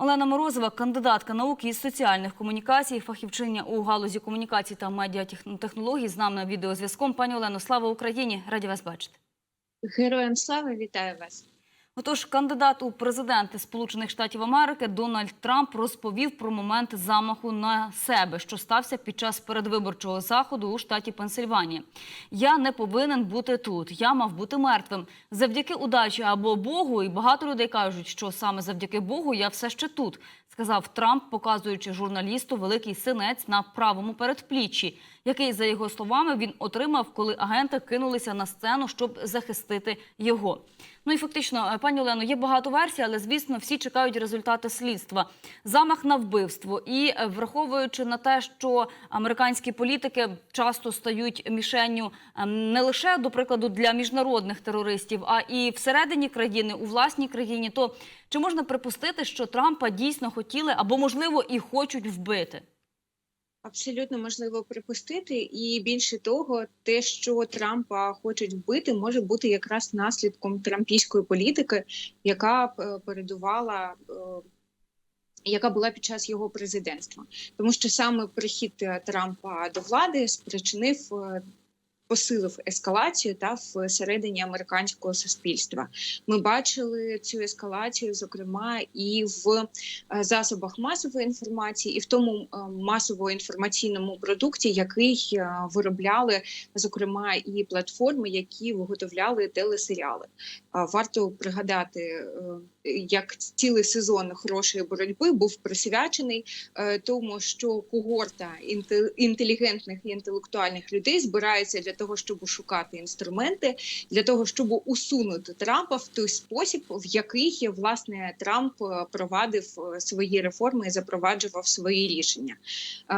Олена Морозова, кандидатка науки із соціальних комунікацій, фахівчиня у галузі комунікацій та медіатехнологій, з нами на відеозв'язком. Пані Олено, слава Україні! Раді вас бачити. Героям слави вітаю вас. Отож, кандидат у президенти Сполучених Штатів Америки Дональд Трамп розповів про момент замаху на себе, що стався під час передвиборчого заходу у штаті Пенсильванія. Я не повинен бути тут. Я мав бути мертвим. Завдяки удачі або Богу, і багато людей кажуть, що саме завдяки Богу я все ще тут. Сказав Трамп, показуючи журналісту великий синець на правому передпліччі, який, за його словами, він отримав, коли агенти кинулися на сцену, щоб захистити його. Ну і фактично, е, пані Олено, є багато версій, але звісно, всі чекають результати слідства. Замах на вбивство. І е, враховуючи на те, що американські політики часто стають мішенню е, не лише до прикладу для міжнародних терористів, а і всередині країни, у власній країні, то чи можна припустити, що Трампа дійсно хотіли або можливо і хочуть вбити? Абсолютно можливо припустити, і більше того, те, що Трампа хочуть вбити, може бути якраз наслідком трампійської політики, яка е, передувала. е, Яка була під час його президентства, тому що саме прихід е, Трампа до влади спричинив посилив ескалацію та всередині американського суспільства. Ми бачили цю ескалацію, зокрема, і в е, засобах масової інформації, і в тому е, масово-інформаційному продукті, який е, виробляли зокрема і платформи, які виготовляли телесеріали. Варто пригадати, як цілий сезон хорошої боротьби був присвячений е, тому, що когорта інте- інтелігентних і інтелектуальних людей збирається для того, щоб шукати інструменти, для того, щоб усунути Трампа в той спосіб, в який власне Трамп е, провадив е, свої реформи і запроваджував свої рішення.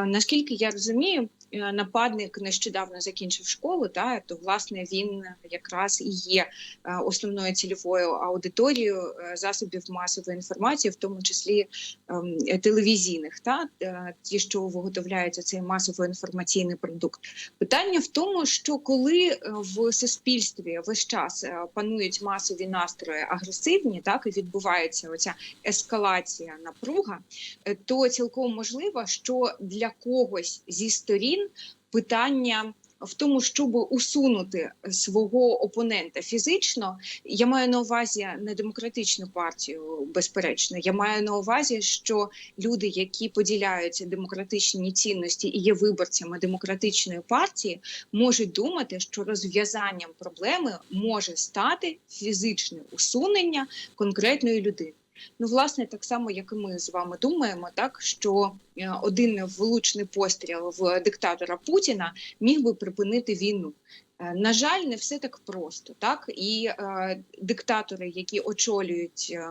Наскільки я розумію, нападник нещодавно закінчив школу, та то власне він якраз і є е, основною цільовою аудиторією е, засобів масової інформації, в тому числі ем, телевізійних, та е, ті, що виготовляються цей масово-інформаційний продукт. Питання в тому, що коли е, в суспільстві весь час е, панують масові настрої агресивні, так і відбувається оця ескалація напруга, е, то цілком можливо, що для когось зі сторін питання. В тому, щоб усунути свого опонента фізично, я маю на увазі не демократичну партію, безперечно. Я маю на увазі, що люди, які поділяються демократичні цінності і є виборцями демократичної партії, можуть думати, що розв'язанням проблеми може стати фізичне усунення конкретної людини. Ну, власне, так само, як і ми з вами думаємо, так що е, один влучний постріл в диктатора Путіна міг би припинити війну. Е, На жаль, не все так просто, так і е, диктатори, які очолюють. Е,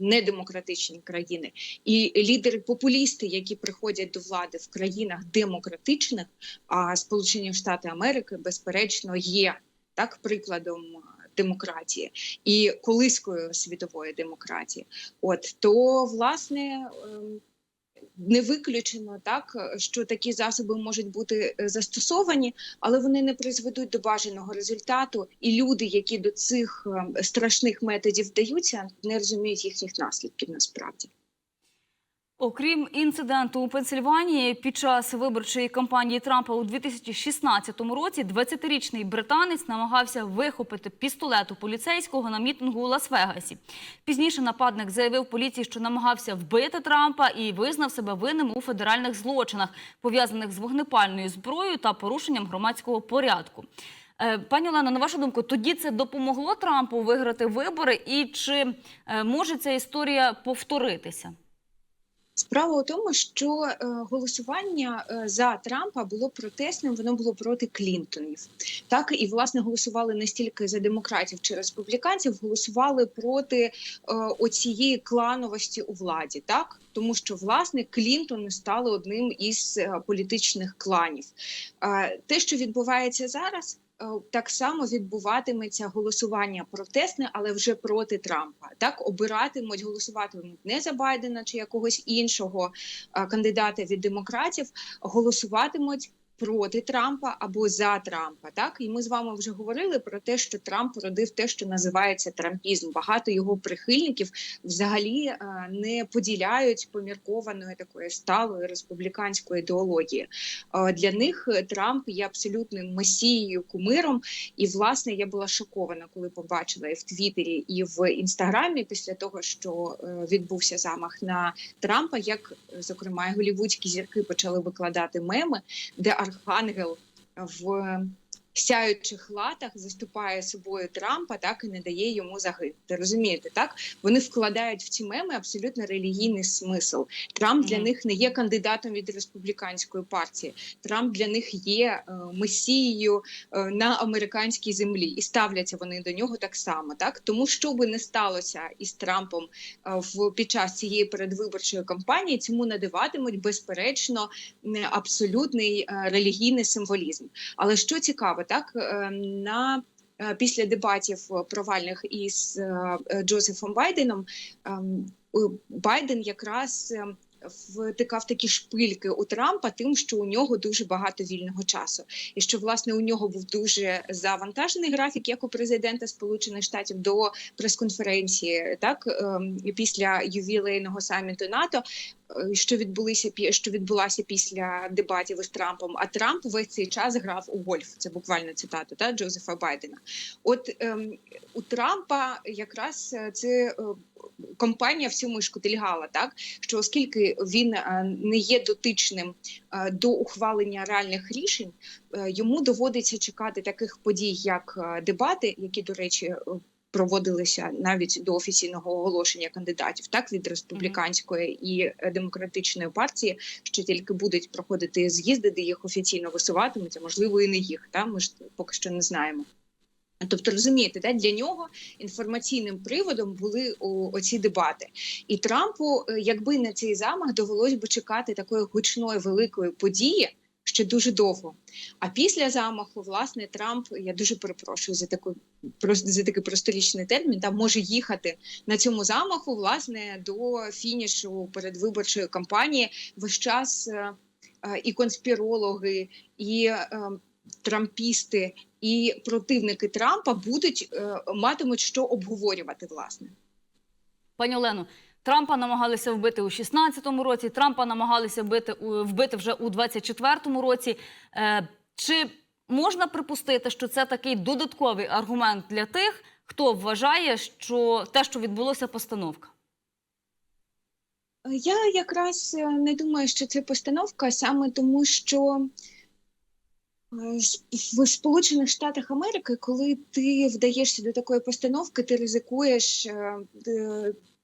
Недемократичні країни і лідери популісти, які приходять до влади в країнах демократичних, а Сполучені Штати Америки, безперечно, є так прикладом демократії і колискою світової демократії. От то власне ем, не виключено так, що такі засоби можуть бути е, застосовані, але вони не призведуть до бажаного результату. І люди, які до цих ем, страшних методів вдаються, не розуміють їхніх наслідків насправді. Окрім інциденту у Пенсильванії, під час виборчої кампанії Трампа у 2016 році 20-річний британець намагався вихопити пістолет у поліцейського на мітингу у Лас-Вегасі. Пізніше нападник заявив поліції, що намагався вбити Трампа і визнав себе винним у федеральних злочинах, пов'язаних з вогнепальною зброєю та порушенням громадського порядку. Е, Пані Олено, на вашу думку, тоді це допомогло Трампу виграти вибори, і чи е, може ця історія повторитися? Справа у тому, що е, голосування е, за Трампа було протестним, воно було проти Клінтонів. Так і власне голосували не стільки за демократів чи республіканців, голосували проти е, оцієї клановості у владі, так тому що власне Клінтони стали одним із політичних кланів. Те, що відбувається зараз. Е, Так само відбуватиметься голосування протестне, але вже проти Трампа. Так обиратимуть, голосуватимуть не за Байдена чи якогось іншого е, кандидата від демократів, голосуватимуть проти Трампа або за Трампа. Так і ми з вами вже говорили про те, що Трамп родив те, що називається трампізм. Багато його прихильників взагалі е, не поділяють поміркованої такої сталої республіканської ідеології. Е, Для них Трамп є абсолютним месією, кумиром. І власне я була шокована, коли побачила і в Твіттері, і в інстаграмі після того, що е, відбувся замах на Трампа, як зокрема голівудські зірки почали викладати меми, де архангел в сяючих латах заступає собою Трампа, так і не дає йому загинути. Розумієте, так вони вкладають в ці меми абсолютно релігійний смисл. Трамп для Мгм. них не є кандидатом від республіканської партії. Трамп для них є е, месією е, на американській землі, і ставляться вони до нього так само. Так тому, що би не сталося із Трампом е, в під час цієї передвиборчої кампанії, цьому надаватимуть безперечно не абсолютний е, релігійний символізм. Але що цікаво, так е, на е, після дебатів е, провальних із е, Джозефом Байденом ем, Байден якраз. е, Втикав такі шпильки у Трампа, тим, що у нього дуже багато вільного часу, і що власне у нього був дуже завантажений графік, як у президента Сполучених Штатів до прес-конференції, так ем, після ювілейного саміту НАТО, що відбулися що відбулася після дебатів із Трампом. А Трамп весь цей час грав у гольф. Це буквально цитата та Джозефа Байдена. От ем, у Трампа якраз е, це. е, Компанія в цьому і шкутильгала, так що оскільки він е, не є дотичним е, до ухвалення реальних рішень, е, йому доводиться чекати таких подій, як е, дебати, які, до речі, е, проводилися навіть до офіційного оголошення кандидатів, так від республіканської і е, демократичної партії, що тільки будуть проходити з'їзди, де їх офіційно висуватимуть, а можливо і не їх. Та ми ж поки що не знаємо. Тобто, розумієте, да, для нього інформаційним приводом були о, оці дебати, і Трампу, е, якби на цей замах, довелось би чекати такої гучної великої події ще дуже довго. А після замаху, власне, Трамп, я дуже перепрошую за таку за такий просторічний термін, там може їхати на цьому замаху, власне, до фінішу передвиборчої кампанії. Весь час е, е, і конспірологи, і е, трампісти, і противники Трампа будуть матимуть що обговорювати, власне. Пані Олено, Трампа намагалися вбити у 16-му році, Трампа намагалися вбити, вбити вже у 24-му році. Е, чи можна припустити, що це такий додатковий аргумент для тих, хто вважає, що те, що відбулося, постановка? Я якраз е, не думаю, що це постановка саме тому, що е, в Сполучених Штатах Америки, коли ти вдаєшся до такої постановки, ти ризикуєш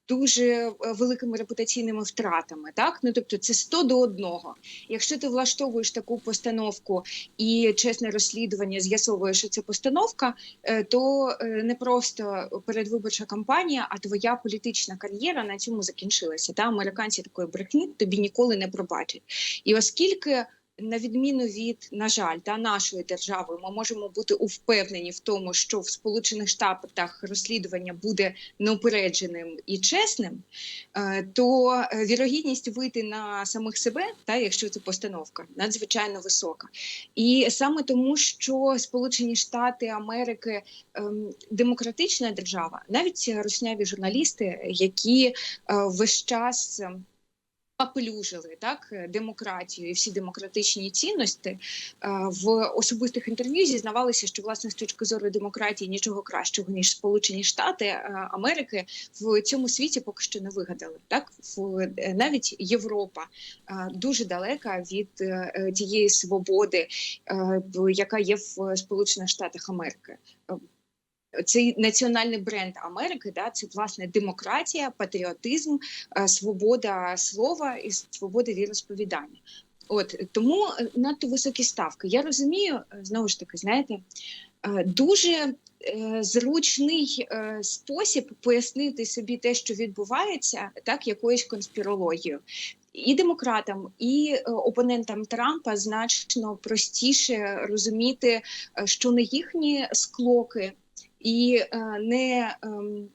дуже е, великими репутаційними втратами. Так, ну тобто це 100 до одного. Якщо ти влаштовуєш таку постановку і чесне розслідування з'ясовує, що це постановка, е, то е, не просто передвиборча кампанія, а твоя політична кар'єра на цьому закінчилася. Та американці такої брехні тобі ніколи не пробачать. І оскільки. На відміну від, на жаль, та нашої держави, ми можемо бути впевнені в тому, що в Сполучених Штатах розслідування буде неупередженим і чесним, е, то е, вірогідність вийти на самих себе, та якщо це постановка, надзвичайно висока. І саме тому, що Сполучені Штати Америки ем, демократична держава, навіть русняві журналісти, які е, весь час. Ем, Апелюжили так демократію і всі демократичні цінності е, в особистих інтерв'ю зізнавалися, що власне з точки зору демократії нічого кращого ніж Сполучені Штати е, Америки в цьому світі поки що не вигадали. Так в е, навіть Європа е, дуже далека від е, е, тієї свободи, е, яка є в Сполучених Штатах Америки. Цей національний бренд Америки, да, це власне демократія, патріотизм, е, свобода слова і свобода віросповідання. От тому е, надто високі ставки. Я розумію, е, знову ж таки, знаєте, дуже зручний спосіб пояснити собі те, що відбувається, так якоюсь конспірологією. І демократам, і опонентам Трампа значно простіше розуміти, що не їхні склоки і е, не ем,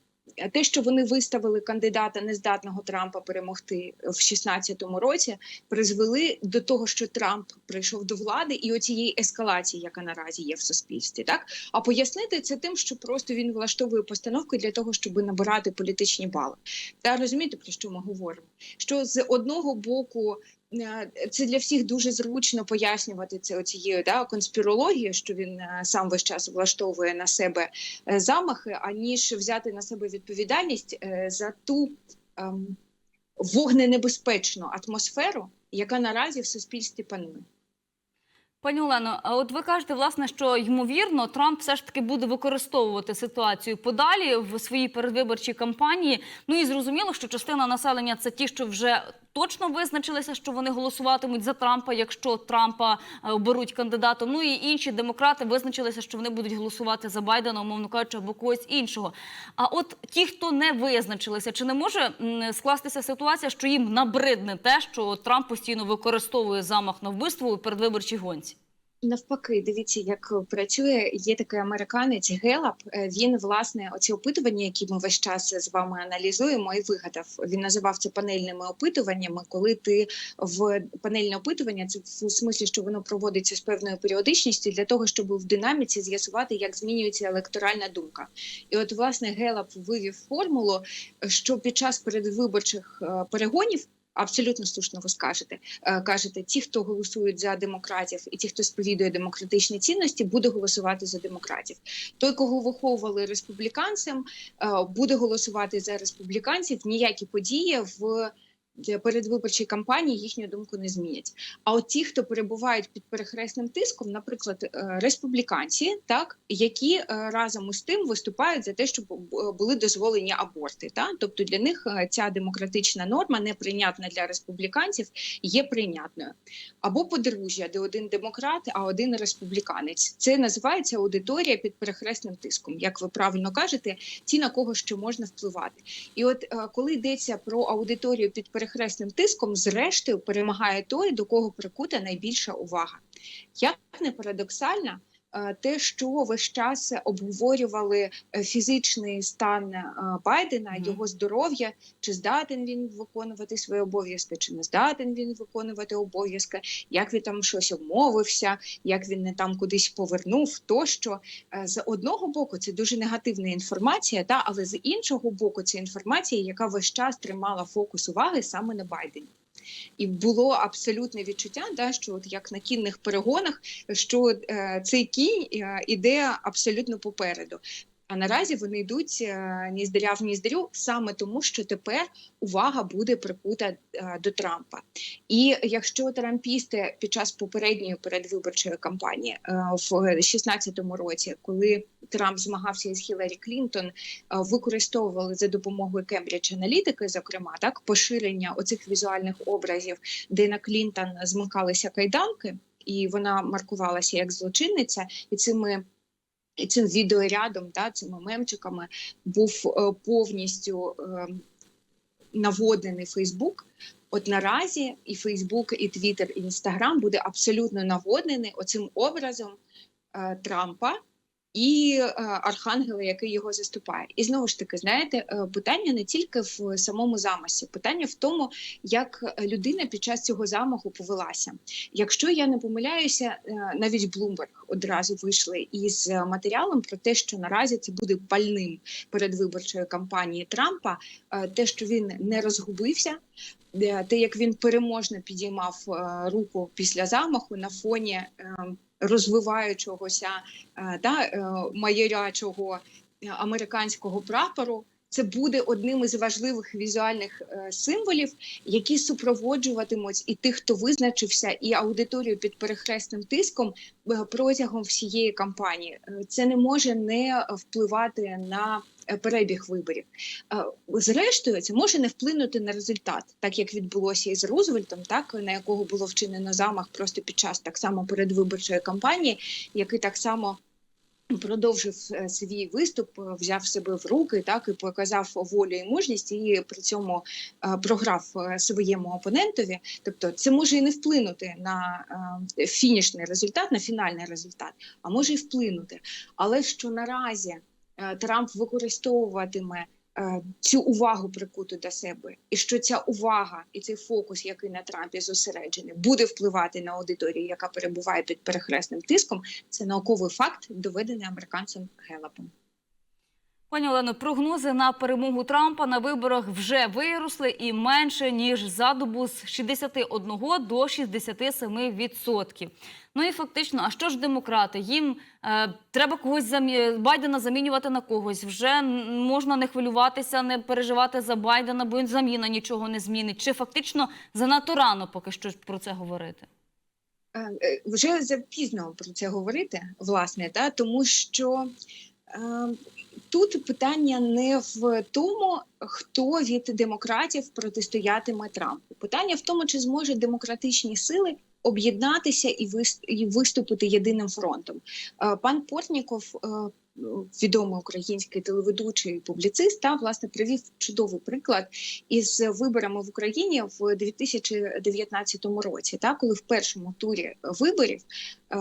те, що вони виставили кандидата нездатного Трампа перемогти в 16-му році, призвели до того, що Трамп прийшов до влади, і оцієї ескалації, яка наразі є в суспільстві, так а пояснити це тим, що просто він влаштовує постановки для того, щоб набирати політичні бали. Та розумієте, про що ми говоримо? Що з одного боку. Е, Це для всіх дуже зручно пояснювати це оцією да, конспірологією, що він е, сам весь час влаштовує на себе е, замахи, аніж взяти на себе відповідальність за ту ем, вогненебезпечну атмосферу, яка наразі в суспільстві панує. Пані Олено, а от ви кажете, власне, що ймовірно Трамп все ж таки буде використовувати ситуацію подалі в своїй передвиборчій кампанії. Ну і зрозуміло, що частина населення це ті, що вже точно визначилися, що вони голосуватимуть за Трампа, якщо Трампа е, оберуть кандидатом. Ну і інші демократи визначилися, що вони будуть голосувати за Байдена, умовно кажучи, або когось іншого. А от ті, хто не визначилися, чи не може скластися ситуація, що їм набридне те, що Трамп постійно використовує замах на вбивство у передвиборчій гонці? Навпаки, дивіться, як працює. Є такий американець Гелап. Е, Він власне оці опитування, які ми весь час з вами аналізуємо, і вигадав. Він називав це панельними опитуваннями. Коли ти в панельне опитування, це в смислі, що воно проводиться з певною періодичністю для того, щоб в динаміці з'ясувати, як змінюється електоральна думка. І от власне Гелап вивів формулу, що під час передвиборчих е, перегонів. Абсолютно слушно ви скажете. Е, кажете, ті, хто голосують за демократів, і ті, хто сповідує демократичні цінності, буде голосувати за демократів. Той, кого виховували республіканцем, е, буде голосувати за республіканців. Ніякі події в передвиборчій кампанії їхню думку не змінять. А от ті, хто перебувають під перехресним тиском, наприклад, е, республіканці, так які е, разом із тим виступають за те, щоб були дозволені аборти. Та тобто для них е, ця демократична норма неприйнятна для республіканців є прийнятною. Або подружжя, де один демократ, а один республіканець. Це називається аудиторія під перехресним тиском. Як ви правильно кажете, ті на кого що можна впливати. І от е, коли йдеться про аудиторію під перехресним тиском, зрештою перемагає той, до кого прикута найбільша увага. Як не парадоксально, те, що весь час обговорювали е, фізичний стан е, Байдена, його здоров'я, чи здатен він виконувати свої обов'язки, чи не здатен він виконувати обов'язки, як він там щось обмовився, як він не там кудись повернув, тощо Е, з одного боку це дуже негативна інформація, та але з іншого боку, це інформація, яка весь час тримала фокус уваги саме на Байдені. І було абсолютне відчуття, да, що от як на кінних перегонах, що е, цей кінь е, іде абсолютно попереду. А наразі вони йдуть е, ні здаря в ніздарю саме тому, що тепер увага буде прикута е, до Трампа. І якщо трампісти під час попередньої передвиборчої кампанії е, в 16-му році, коли Трамп змагався із Хіларі Клінтон, використовували за допомогою Кембридж аналітики, зокрема так поширення оцих візуальних образів, де на Клінтон змикалися кайданки, і вона маркувалася як злочинниця, і цими. Цим відеорядом, да, цими мемчиками був е, повністю е, наводнений Фейсбук. От наразі і Фейсбук, і Твіттер, і Інстаграм буде абсолютно наводнений оцим образом е, Трампа і е, архангела, який його заступає. І знову ж таки, знаєте, е, питання не тільки в самому замасі, питання в тому, як людина під час цього замаху повелася. Якщо я не помиляюся, е, навіть Bloomberg одразу вийшли із е, матеріалом про те, що наразі це буде пальним передвиборчої кампанії Трампа, е, те, що він не розгубився. е, Те, як він переможно підіймав е, руку після замаху на фоні е, розвиваючогося да, та е, майорячого е, американського прапору. Це буде одним із важливих візуальних е, символів, які супроводжуватимуть і тих, хто визначився, і аудиторію під перехресним тиском е, протягом всієї кампанії. Е, Це не може не впливати на перебіг виборів. Зрештою, це може не вплинути на результат, так як відбулося із Рузвельтом, так на якого було вчинено замах просто під час так само передвиборчої кампанії, який так само. Продовжив е, свій виступ, е, взяв себе в руки, так і показав волю і мужність, і при цьому е, програв своєму опонентові. Тобто, це може і не вплинути на фінішний результат, на фінальний результат, а може і вплинути. Але що наразі Трамп використовуватиме цю увагу прикуту до себе, і що ця увага і цей фокус, який на Трампі зосереджений, буде впливати на аудиторію, яка перебуває під перехресним тиском, це науковий факт, доведений американцем Гелапом. Пані Олено, прогнози на перемогу Трампа на виборах вже виросли і менше ніж за добу з 61 до 67 відсотків. Ну і фактично, а що ж демократи? Їм е, треба когось замі... Байдена замінювати на когось. Вже можна не хвилюватися, не переживати за Байдена, бо заміна нічого не змінить. Чи фактично занадто рано поки що про це говорити? Е, е, Вже запізно про це говорити, власне, та тому що е, тут питання не в тому, хто від демократів протистоятиме Трампу. Питання в тому, чи зможуть демократичні сили об'єднатися і виступити єдиним фронтом. Е, Пан Портніков. Е, Відомий український телеведучий публіцист та власне привів чудовий приклад із виборами в Україні в 2019 році, та коли в першому турі виборів е,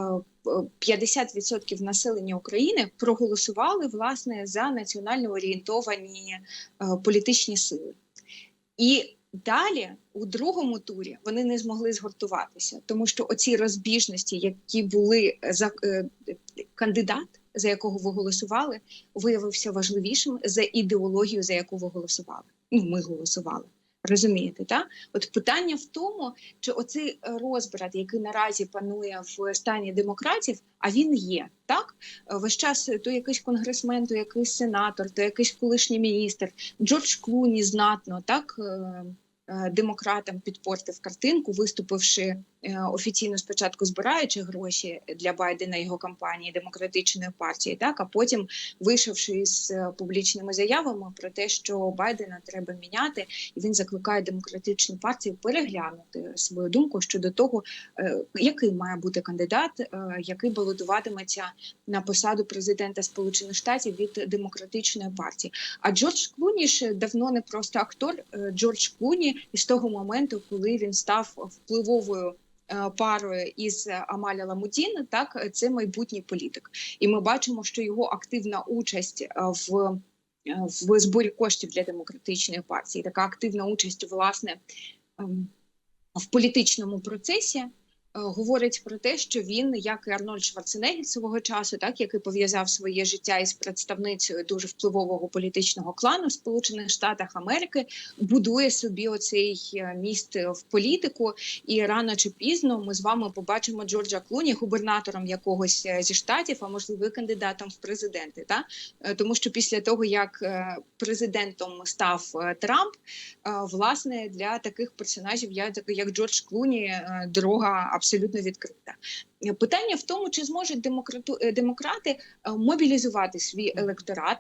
50% населення України проголосували власне за національно орієнтовані е, політичні сили. І далі, у другому турі, вони не змогли згуртуватися, тому що оці розбіжності, які були за е, кандидат, за якого ви голосували, виявився важливішим за ідеологію, за яку ви голосували. Ну, ми голосували. Розумієте, так? От питання в тому, чи оцей розбрат, який наразі панує в стані демократів, а він є так. Весь час то якийсь конгресмен, то якийсь сенатор, то якийсь колишній міністр, Джордж Клуні знатно так. е, е, Демократам підпортив картинку, виступивши офіційно спочатку збираючи гроші для Байдена його кампанії демократичної партії, так а потім вийшовши з е, публічними заявами про те, що Байдена треба міняти, і він закликає демократичну партію переглянути свою думку щодо того, е, який має бути кандидат, е, який балотуватиметься на посаду президента Сполучених Штатів від демократичної партії. А Джордж Клуні ж давно не просто актор. Е, Джордж Клуні із того моменту, коли він став впливовою. Е, Парою із Амаля Ламудін, так це майбутній політик, і ми бачимо, що його активна участь е, в, е, в зборі коштів для демократичної партії, така активна участь, власне, ем, в політичному процесі. Е, Говорить про те, що він, як і Арнольд Шварценеггер свого часу, так який пов'язав своє життя із представницею дуже впливового політичного клану в Сполучених Штатах Америки, будує собі оцей е, міст в політику. І рано чи пізно ми з вами побачимо Джорджа Клуні губернатором якогось е, зі штатів, а можливо кандидатом в президенти. Та Е, тому, що після того як е, президентом став е, Трамп, е, власне для таких персонажів, як, Джордж Клуні, е, дорога абсолютно відкрита. Е, Питання в тому, чи зможуть демократу, е, демократи е, мобілізувати свій електорат.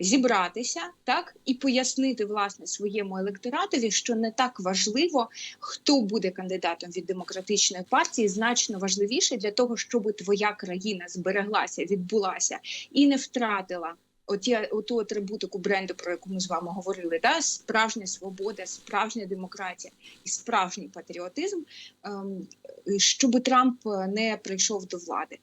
Зібратися так і пояснити власне своєму електоратові, що не так важливо, хто буде кандидатом від демократичної партії, значно важливіше для того, щоб твоя країна збереглася, відбулася і не втратила оті, оту атрибутику бренду, про яку ми з вами говорили, да? справжня свобода, справжня демократія і справжній патріотизм, ем, щоб Трамп не прийшов до влади. Е,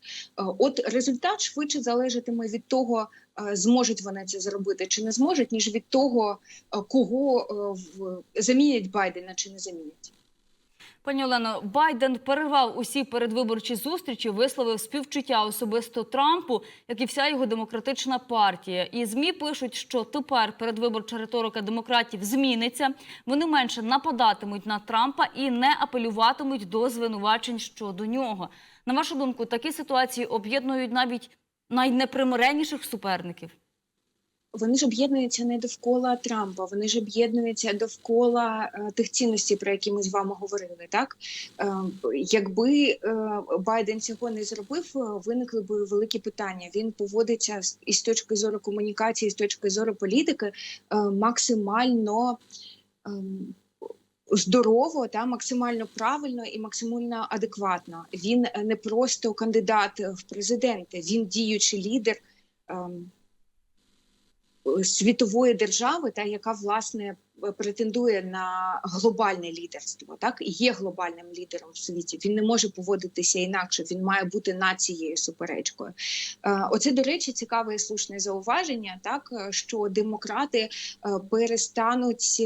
От результат швидше залежатиме від того, е, зможуть вони це зробити чи не зможуть, ніж від того, е, кого е, в- замінять Байдена чи не замінять. Пані Олено, Байден перервав усі передвиборчі зустрічі, висловив співчуття особисто Трампу, як і вся його демократична партія. І змі пишуть, що тепер передвиборча риторика демократів зміниться. Вони менше нападатимуть на Трампа і не апелюватимуть до звинувачень щодо нього. На вашу думку, такі ситуації об'єднують навіть найнепримиренніших суперників. Вони ж об'єднуються не довкола Трампа, вони ж об'єднуються довкола е, тих цінностей, про які ми з вами говорили. Так е, якби е, Байден цього не зробив, е, виникли б великі питання. Він поводиться із точки зору комунікації, з точки зору політики, е, максимально. ем, Здорово та максимально правильно і максимально адекватно. Він е, не просто кандидат в президенти, він діючий лідер ем, світової держави, та яка власне претендує на глобальне лідерство, так і є глобальним лідером в світі. Він не може поводитися інакше. Він має бути нацією суперечкою. Е, Оце до речі, цікаве і слушне зауваження, так е, що демократи е, перестануть.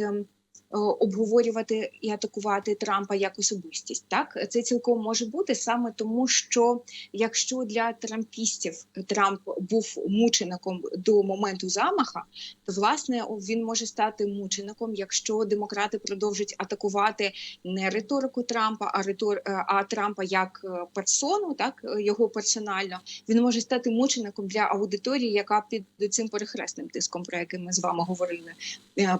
Е, Обговорювати і атакувати Трампа як особистість, так це цілком може бути саме тому, що якщо для трампістів Трамп був мучеником до моменту замаха, то власне він може стати мучеником, якщо демократи продовжать атакувати не риторику Трампа, а ритор е, а Трампа як е, персону, так його персонально. Він може стати мучеником для аудиторії, яка під цим перехресним тиском, про який ми з вами говорили,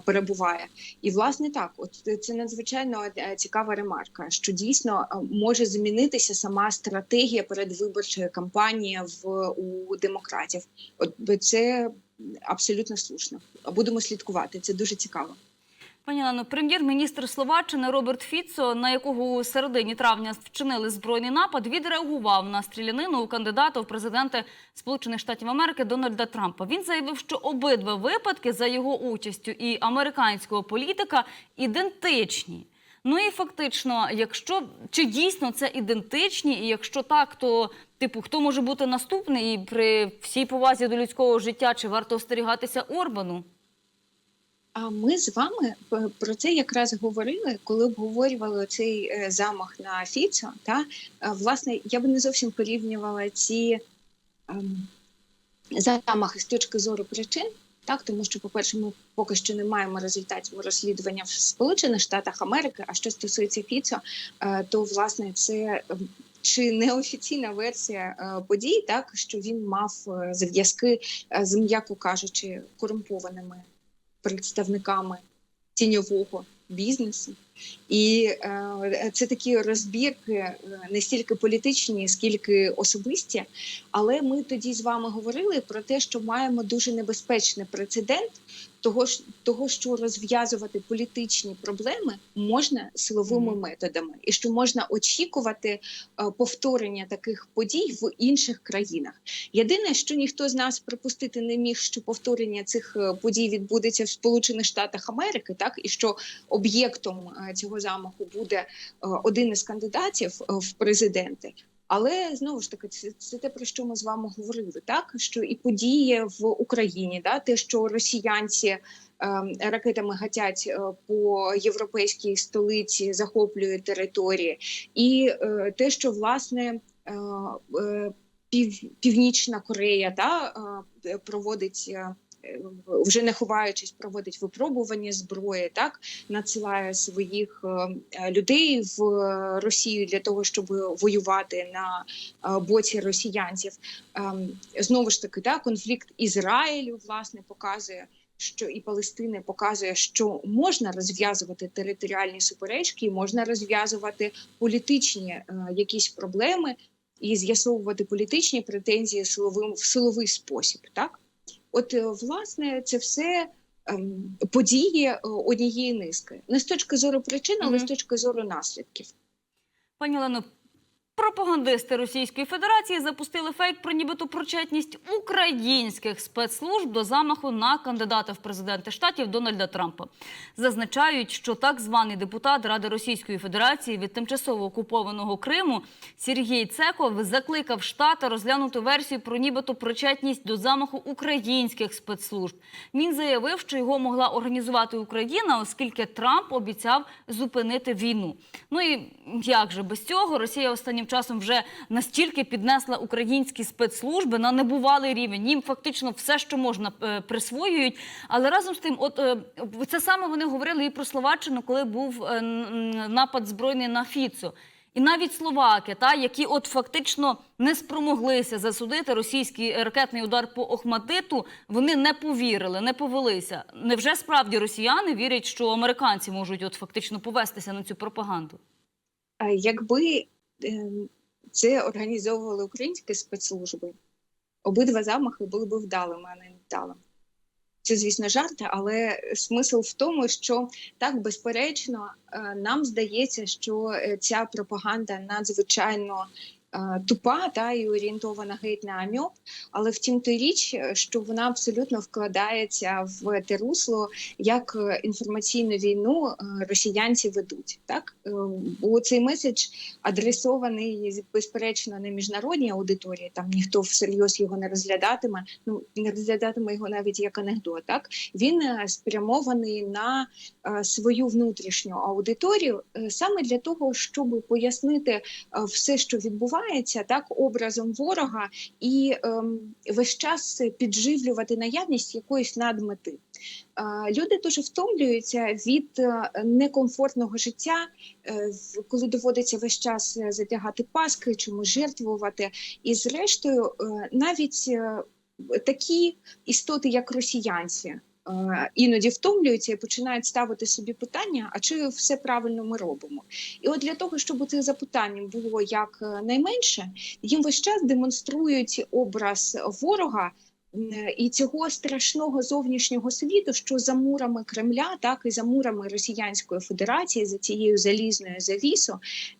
перебуває. І власне так, от це надзвичайно е, цікава ремарка, що дійсно е, може змінитися сама стратегія передвиборчої кампанії в у демократів. От це абсолютно слушно. Будемо слідкувати. Це дуже цікаво. Пані Лано, прем'єр-міністр Словаччини Роберт Фіцо, на якого у середині травня вчинили збройний напад, відреагував на стрілянину у кандидата в президенти Сполучених Штатів Америки Дональда Трампа. Він заявив, що обидва випадки за його участю і американського політика ідентичні. Ну і фактично, якщо чи дійсно це ідентичні, і якщо так, то типу хто може бути наступний і при всій повазі до людського життя, чи варто остерігатися Орбану? А ми з вами про це якраз говорили, коли обговорювали цей е, замах на Фіцо. Та Е, власне я би не зовсім порівнювала ці ем, замахи з точки зору причин. Так, тому що, по-перше, ми поки що не маємо результатів розслідування в Сполучених Штатах Америки. А що стосується Фіцо, е, то власне це ем, чи неофіційна версія подій, так що він мав зв'язки з м'яко кажучи корумпованими представниками тіньового бізнесу. І е, це такі розбірки е, не стільки політичні, скільки особисті. Але ми тоді з вами говорили про те, що маємо дуже небезпечний прецедент того, того що розв'язувати політичні проблеми можна силовими Мгм. методами, і що можна очікувати е, повторення таких подій в інших країнах. Єдине, що ніхто з нас припустити не міг, що повторення цих е, подій відбудеться в Сполучених Штатах Америки, так і що об'єктом е, цього замаху буде е, один із кандидатів е, в президенти. Але знову ж таки, це, це те про що ми з вами говорили, так що і події в Україні, да, те, що росіянці е, ракетами гатять е, по європейській столиці, захоплюють території, і е, те, що власне е, е, пів, Північна Корея да, е, проводить. е, Вже не ховаючись, проводить випробування зброї, так надсилає своїх е, людей в Росію для того, щоб воювати на е, боці росіянців. Ем, Знову ж таки, так, конфлікт Ізраїлю власне показує. Що і Палестини показує, що можна розв'язувати територіальні суперечки, можна розв'язувати політичні е, якісь проблеми і з'ясовувати політичні претензії силовим в силовий спосіб. Так, от е, власне це все ем, події е, однієї низки, не з точки зору причин, але Мгм. з точки зору наслідків. Пані Олено, пропагандисти Російської Федерації запустили фейк про нібито причетність українських спецслужб до замаху на кандидата в президенти штатів Дональда Трампа. Зазначають, що так званий депутат Ради Російської Федерації від тимчасово окупованого Криму Сергій Цеков закликав штати розглянути версію про нібито причетність до замаху українських спецслужб. Він заявив, що його могла організувати Україна, оскільки Трамп обіцяв зупинити війну. Ну і як же без цього Росія останнім часом вже настільки піднесла українські спецслужби на небувалий рівень. Їм фактично все, що можна, е, присвоюють. Але разом з тим, от е, це саме вони говорили і про Словаччину, коли був е, напад збройний на Фіцо. І навіть словаки, та які от фактично не спромоглися засудити російський ракетний удар по Охматиту, вони не повірили, не повелися. Невже справді росіяни вірять, що американці можуть от фактично повестися на цю пропаганду? Якби це організовували українські спецслужби, обидва замахи були б вдалими, а не невдалими. Це, звісно, жарти, але смисл в тому, що так безперечно е, нам здається, що е, ця пропаганда надзвичайно тупа та і орієнтована геть на амьоп, але втім той річ, е, що вона абсолютно вкладається в те русло, як е, інформаційну війну е, росіянці ведуть. Так Е, бо цей меседж адресований безперечно не міжнародній аудиторії. Там ніхто всерйоз його не розглядатиме. Ну не розглядатиме його навіть як анекдот. Так він е, спрямований на е, свою внутрішню аудиторію е, саме для того, щоб пояснити е, все, що відбувається, так образом ворога, і ем, весь час підживлювати наявність якоїсь надмети. Люди дуже втомлюються від е, некомфортного життя, е, коли доводиться весь час затягати паски, чомусь жертвувати. І зрештою, е, навіть такі істоти, як росіянці, іноді втомлюються і починають ставити собі питання: а чи все правильно ми робимо? І от для того, щоб цих запитань було як е, найменше, їм весь час демонструють образ ворога. І цього страшного зовнішнього світу, що за мурами Кремля, так і за мурами Росіянської Федерації, за цією залізною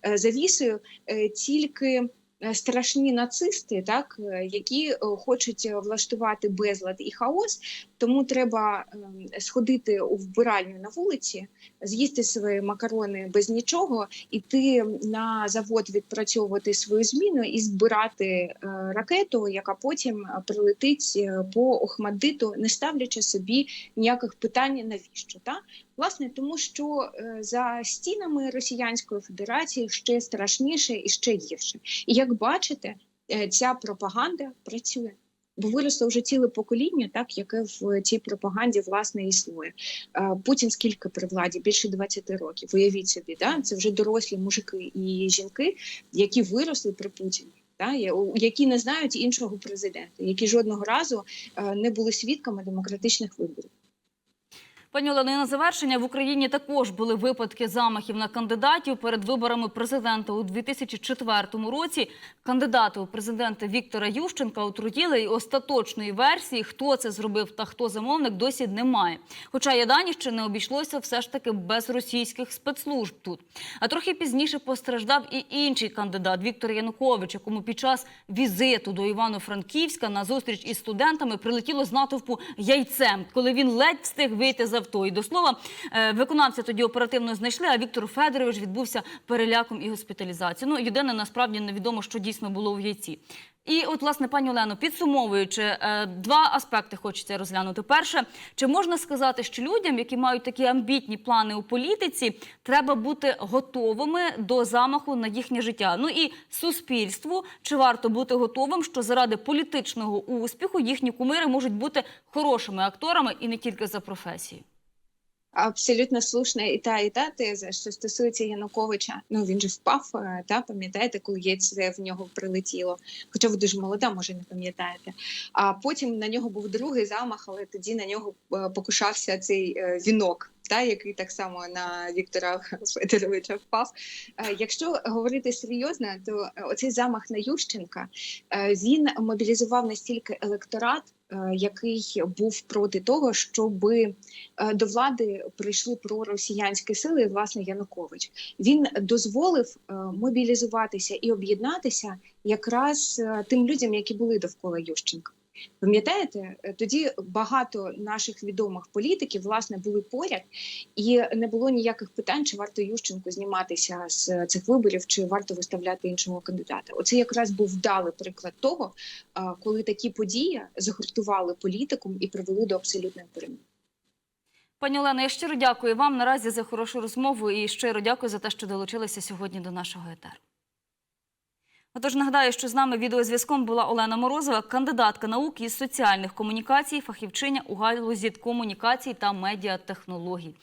е, завісою, е, тільки страшні нацисти, так е, які е, хочуть е, влаштувати безлад і хаос. Тому треба ем, сходити у вбиральню на вулиці, з'їсти свої макарони без нічого, іти на завод відпрацьовувати свою зміну і збирати е, ракету, яка потім е, прилетить е, по Охмаддиту, не ставлячи собі ніяких питань навіщо. Та? Власне, тому що е, за стінами Росіянської Федерації ще страшніше і ще гірше. І як бачите, е, ця пропаганда працює. Бо виросло вже ціле покоління, так яке в цій пропаганді власне існує. Е, Путін скільки при владі? Більше 20 років. Уявіть собі, да? це вже дорослі мужики і жінки, які виросли при Путіні. Та які не знають іншого президента, які жодного разу не були свідками демократичних виборів. Пані Олено, і на завершення в Україні також були випадки замахів на кандидатів перед виборами президента у 2004 році. Кандидата у президенти Віктора Ющенка отрутіли і остаточної версії, хто це зробив та хто замовник, досі немає. Хоча є дані, що не обійшлося все ж таки без російських спецслужб тут. А трохи пізніше постраждав і інший кандидат Віктор Янукович, якому під час візиту до Івано-Франківська на зустріч із студентами прилетіло з натовпу яйцем, коли він ледь встиг вийти з авто. І до слова, е, виконавця тоді оперативно знайшли, а Віктор Федорович відбувся переляком і госпіталізацією. Ну, єдине, насправді невідомо, що дійсно було в яйці. І от, власне, пані Олено, підсумовуючи, е, два аспекти хочеться розглянути. Перше, чи можна сказати, що людям, які мають такі амбітні плани у політиці, треба бути готовими до замаху на їхнє життя? Ну і суспільству, чи варто бути готовим, що заради політичного успіху їхні кумири можуть бути хорошими акторами і не тільки за професією? Абсолютно слушна і та, і та теза, що стосується Януковича. Ну він же впав, та пам'ятаєте, коли яйце в нього прилетіло. Хоча ви дуже молода, може не пам'ятаєте. А потім на нього був другий замах, але тоді на нього е, покушався цей е, вінок. Та який так само на Віктора Федоровича впав. Е, Якщо говорити серйозно, то е, оцей замах на Ющенка е, він мобілізував настільки електорат, який був проти того, щоби е, до влади прийшли проросіянські сили, власне Янукович. Він дозволив е, мобілізуватися і об'єднатися якраз е, тим людям, які були довкола Ющенка. Пам'ятаєте, Е, тоді багато наших відомих політиків власне були поряд, і не було ніяких питань, чи варто Ющенку зніматися з цих виборів, чи варто виставляти іншого кандидата. Оце якраз був вдалий приклад того, е, коли такі події загуртували політикум і привели до абсолютної перемоги. Пані Олено, я щиро дякую вам наразі за хорошу розмову і щиро дякую за те, що долучилися сьогодні до нашого етеру. Отож, нагадаю, що з нами відеозв'язком була Олена Морозова, кандидатка наук із соціальних комунікацій, фахівчиня у галузі комунікацій та медіатехнологій.